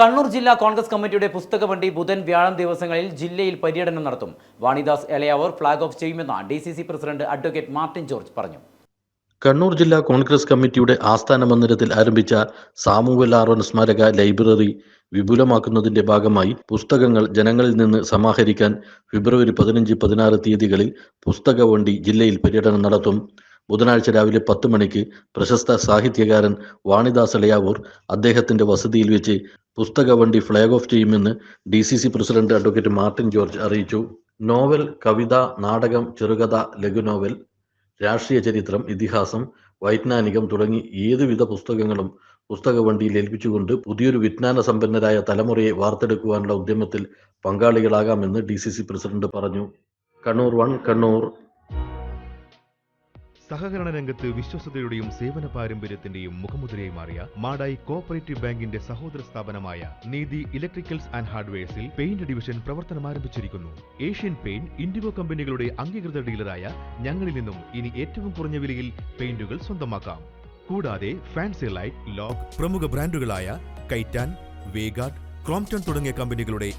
കണ്ണൂർ ജില്ലാ കോൺഗ്രസ് കമ്മിറ്റിയുടെ പുസ്തക വണ്ടി ബുധൻ വ്യാഴം ദിവസങ്ങളിൽ ജില്ലയിൽ പര്യടനം നടത്തും. വാണിദാസ് എളയാവൂർ ഫ്ളാഗ് ഓഫ് ചെയ്യുമെന്ന് D C C president advocate Martin George പറഞ്ഞു. കണ്ണൂർ ജില്ലാ കോൺഗ്രസ് കമ്മിറ്റിയുടെ ആസ്ഥാന മന്ദിരത്തിൽ ആരംഭിച്ച സാമൂഹ്യ ആറോൺ സ്മാരക ലൈബ്രറി വിപുലമാക്കുന്നതിന്റെ ഭാഗമായി പുസ്തകങ്ങൾ ജനങ്ങളിൽ നിന്ന് സമാഹരിക്കാൻ ഫെബ്രുവരി പതിനഞ്ച് പതിനാറ് തീയതികളിൽ പുസ്തക വണ്ടി ജില്ലയിൽ പര്യടനം നടത്തും. ബുധനാഴ്ച രാവിലെ പത്ത് മണിക്ക് പ്രശസ്ത സാഹിത്യകാരൻ വാണിദാസ് എളയാവൂർ അദ്ദേഹത്തിന്റെ വസതിയിൽ വെച്ച് പുസ്തക വണ്ടി ഫ്ലാഗ് ഓഫ് ചെയ്യുമെന്ന് D C C president advocate Martin George അറിയിച്ചു. നോവൽ കവിത നാടകം ചെറുകഥ ലഘുനോവൽ രാഷ്ട്രീയ ചരിത്രം ഇതിഹാസം വൈജ്ഞാനികം തുടങ്ങി ഏതുവിധ പുസ്തകങ്ങളും പുസ്തക വണ്ടിയിൽ ഏൽപ്പിച്ചുകൊണ്ട് പുതിയൊരു വിജ്ഞാന സമ്പന്നരായ തലമുറയെ വാർത്തെടുക്കുവാനുള്ള ഉദ്യമത്തിൽ പങ്കാളികളാകാമെന്ന് ഡി സി സി പ്രസിഡന്റ് പറഞ്ഞു. കണ്ണൂർ വൺ കണ്ണൂർ സഹകരണ രംഗത്ത് വിശ്വസതയുടെയും സേവന പാരമ്പര്യത്തിന്റെയും മുഖമുദ്രയായി മാറിയ മാടായി കോഓപ്പറേറ്റീവ് ബാങ്കിന്റെ സഹോദര സ്ഥാപനമായ നീതി ഇലക്ട്രിക്കൽസ് ആൻഡ് ഹാർഡ്വെയർസിൽ പെയിന്റ് ഡിവിഷൻ പ്രവർത്തനം ആരംഭിച്ചിരിക്കുന്നു. ഏഷ്യൻ പെയിന്റ് ഇൻഡിഗോ കമ്പനികളുടെ അംഗീകൃത ഡീലറായ ഞങ്ങളിൽ നിന്നും ഇനി ഏറ്റവും കുറഞ്ഞ വിലയിൽ പെയിന്റുകൾ സ്വന്തമാക്കാം. കൂടാതെ ഫാൻസി ലൈറ്റ് ലോക്ക് പ്രമുഖ ബ്രാൻഡുകളായ കൈറ്റാൻ വേഗാഡ് ക്രോംപ്ടൺ തുടങ്ങിയ കമ്പനികളുടെ